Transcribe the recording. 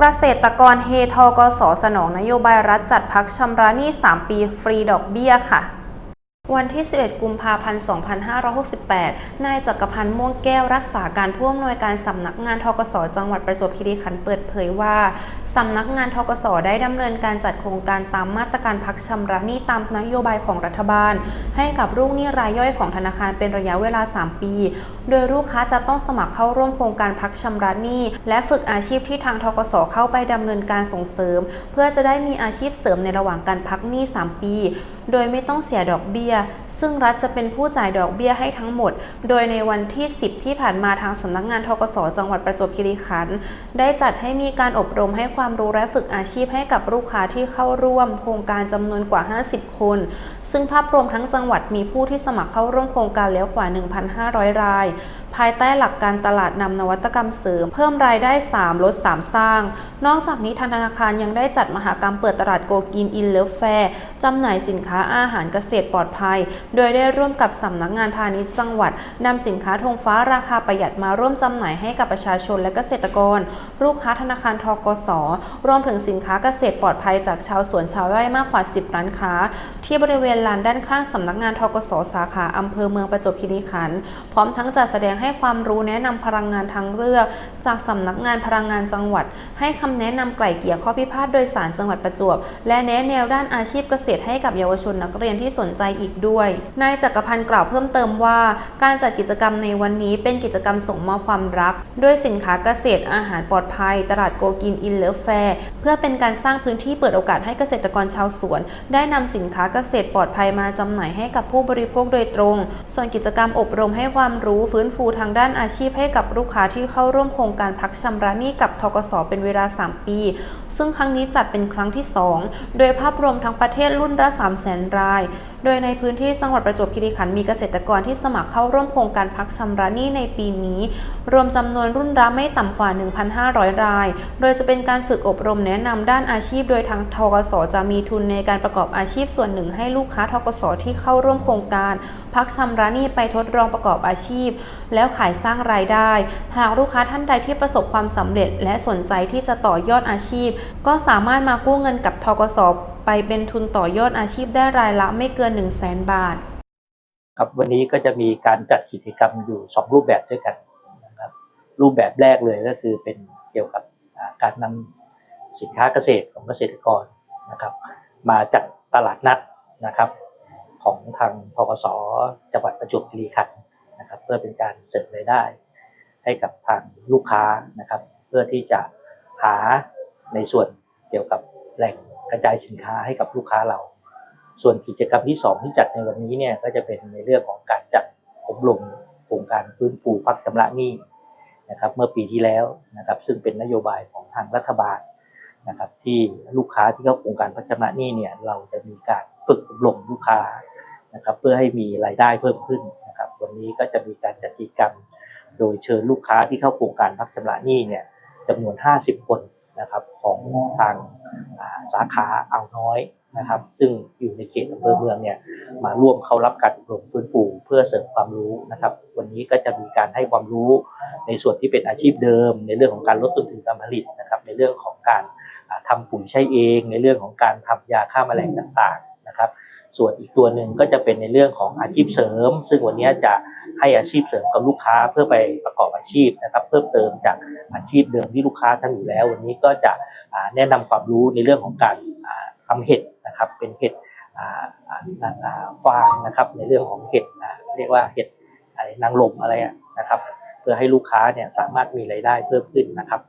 เกษตรกรเฮทกสสนองนโยบายรัฐจัดพักชำระหนี้ 3 ปีฟรีดอกเบี้ยค่ะ วันที่ 11 กุมภาพันธ์ 2568 นายจักรพันธ์ม่วงแก้วรักษาการผู้อำนวยการสำนักงานทกสจังหวัดประจวบคีรีขันธ์เปิดเผยว่าสำนักงานทกสได้ดำเนินการจัดโครงการตามมาตรการพักชำระหนี้ตามนโยบายของรัฐบาล ให้กับลูกหนี้รายย่อยของธนาคารเป็นระยะเวลา 3 ปี โดยลูกค้าจะต้องสมัครเข้าร่วมโครงการพักชำระหนี้ และฝึกอาชีพที่ทางทกสเข้าไปดำเนินการส่งเสริม เพื่อจะได้มีอาชีพเสริมในระหว่างการพักหนี้ 3 ปี โดยไม่ต้องเสียดอกเบี้ยซึ่งรัฐจะเป็นผู้จ่ายดอกเบี้ยให้ทั้งหมด โดยในวันที่ 10 ที่ผ่านมาทางสำนักงานทกสจังหวัดประจวบคีรีขันธ์ได้จัดให้มีการอบรมให้ความรู้และฝึกอาชีพให้กับลูกค้าที่เข้าร่วม โครงการจำนวนกว่า 50 คน ซึ่งภาพรวมทั้งจังหวัดมีผู้ที่สมัครเข้าร่วมโครงการแล้วกว่า 1,500 ราย ภายใต้หลักการตลาดนำนวัตกรรมเสริม เพิ่มรายได้ 3 ลด 3 สร้าง นอกจากนี้ธนาคารยังได้จัดมหากรรมเปิดตลาดโกกินอินเลิฟแฟร์จำหน่ายสินค้าอาหารเกษตรปลอดภัยโดยได้ร่วมกับสำนักงานพาณิชย์จังหวัดนำสินค้าธงฟ้าราคาประหยัดมาร่วมจำหน่ายให้กับประชาชนและเกษตรกร ลูกค้าธนาคารทกสรวมถึงสินค้าเกษตรปลอดภัยจากชาวสวนชาวไร่มากกว่า 10 ร้านค้า ที่บริเวณลานด้านข้างสำนักงานทกสสาขาอำเภอเมืองประจวบคีรีขันธ์พร้อมทั้งจัดแสดงให้ความรู้แนะนำพลังงานทางเลือก จากสำนักงานพลังงานจังหวัด ให้คำแนะนำไกล่เกี่ยข้อพิพาทโดยสารจังหวัดประจวบ และแนะแนวด้านอาชีพเกษตรให้กับเยาวชนนักเรียนที่สนใจอีกด้วย นายจักรพันธ์กล่าวเพิ่มเติมว่า การจัดกิจกรรมในวันนี้เป็นกิจกรรมส่งมอบความรัก ด้วยสินค้าเกษตรอาหารปลอดภัย ตลาดโกกินอินเลิฟแฟร์เพื่อเป็นการสร้างพื้นที่เปิดโอกาสให้เกษตรกรชาวสวน ได้นำสินค้าเกษตรปลอดภัยมาจำหน่ายให้กับผู้บริโภคโดยตรง ส่วนกิจกรรมอบรมให้ความรู้ฟื้นฟูทางด้านอาชีพให้กับลูกค้าที่เข้าร่วมโครงการพักชำระหนี้กับทกสเป็นเวลา 3 ปี ซึ่งครั้งนี้จัดเป็นครั้งที่ 2 โดยภาพรวมทั้งประเทศรุ่นละ3 0 0 0 0 ราย โดยในพื้นที่จังหวัดประจวบคีรีขันธ์มีเกษตรกรที่สมัครเข้าร่วมโครงการพักชำระหนี้ในปีนี้ รวมจำนวนรุ่นละไม่ต่ำกว่า 1,500 ราย โดยจะเป็นการฝึกอบรมแนะนำด้านอาชีพ โดยทางทกสจะมีทุนในการประกอบอาชีพส่วนหนึ่งให้ลูกค้าทกสที่เข้าร่วมโครงการ พักชำระหนี้ไปทดลองประกอบอาชีพ แล้วขายสร้างรายได้ หากลูกค้าท่านใดที่ประสบความสำเร็จและสนใจที่จะต่อยอดอาชีพก็สามารถมากู้เงินกับทกสไปเป็นทุนต่อยอดอาชีพได้รายละไม่เกิน 1 0 0 0 0แสนบาท ครับวันนี้ก็จะมีการจัดกิจกรรมอยู่สองรูปแบบด้วยกันนะครับรูปแบบแรกเลยก็คือเป็นเกี่ยวกับการนำสินค้าเกษตรของเกษตรกรนะครับ มาจัดตลาดนัดนะครับของทางพกสจังหวัดประจวบคีรีขันธ์นะครับเพื่อเป็นการเสริมรายได้ ให้กับทางลูกค้านะครับ เพื่อที่จะหา ในส่วนเกี่ยวกับแหล่งกระจายสินค้าให้กับลูกค้าเรา ส่วนกิจกรรมที่สองที่จัดในวันนี้เนี่ยก็จะเป็นในเรื่องของการจัดอบรมโครงการฟื้นฟูพักชำระหนี้นะครับเมื่อปีที่แล้วนะครับซึ่งเป็นนโยบายของทางรัฐบาลนะครับที่ลูกค้าที่เข้าโครงการพักชำระหนี้เนี่ยเราจะมีการฝึกอบรมลูกค้านะครับเพื่อให้มีรายได้เพิ่มขึ้นนะครับวันนี้ก็จะมีการจัดกิจกรรม โดยเชิญลูกค้าที่เข้าโครงการพักชำระหนี้เนี่ยจำนวน 50 คน นะครับของทางสาขาอ่าวน้อยนะครับ ซึ่งอยู่ในเขตอำเภอเมืองเนี่ยมาร่วมเข้ารับการอบรมฟื้นฟูเพื่อเสริมความรู้นะครับ วันนี้ก็จะมีการให้ความรู้ในส่วนที่เป็นอาชีพเดิม ในเรื่องของการลดต้นทุนการผลิตนะครับ ในเรื่องของการทำทำปุ๋ยใช้เอง ในเรื่องของการทำยาฆ่าแมลงต่าง ส่วนอีกตัวหนึ่งก็จะเป็นในเรื่องของอาชีพเสริม ซึ่งวันนี้จะให้อาชีพเสริมกับลูกค้าเพื่อไปประกอบอาชีพนะครับ เพิ่มเติมจากอาชีพเดิมที่ลูกค้าทำอยู่แล้ว วันนี้ก็จะแนะนำความรู้ในเรื่องของการอ่าทำเห็ดนะครับ เป็นเห็ดอ่าอ่าอ่าฟางนะครับ ในเรื่องของเห็ดเรียกว่าเห็ดนางลมอะไรนะครับ เพื่อให้ลูกค้าเนี่ยสามารถมีรายได้เพิ่มขึ้นนะครับ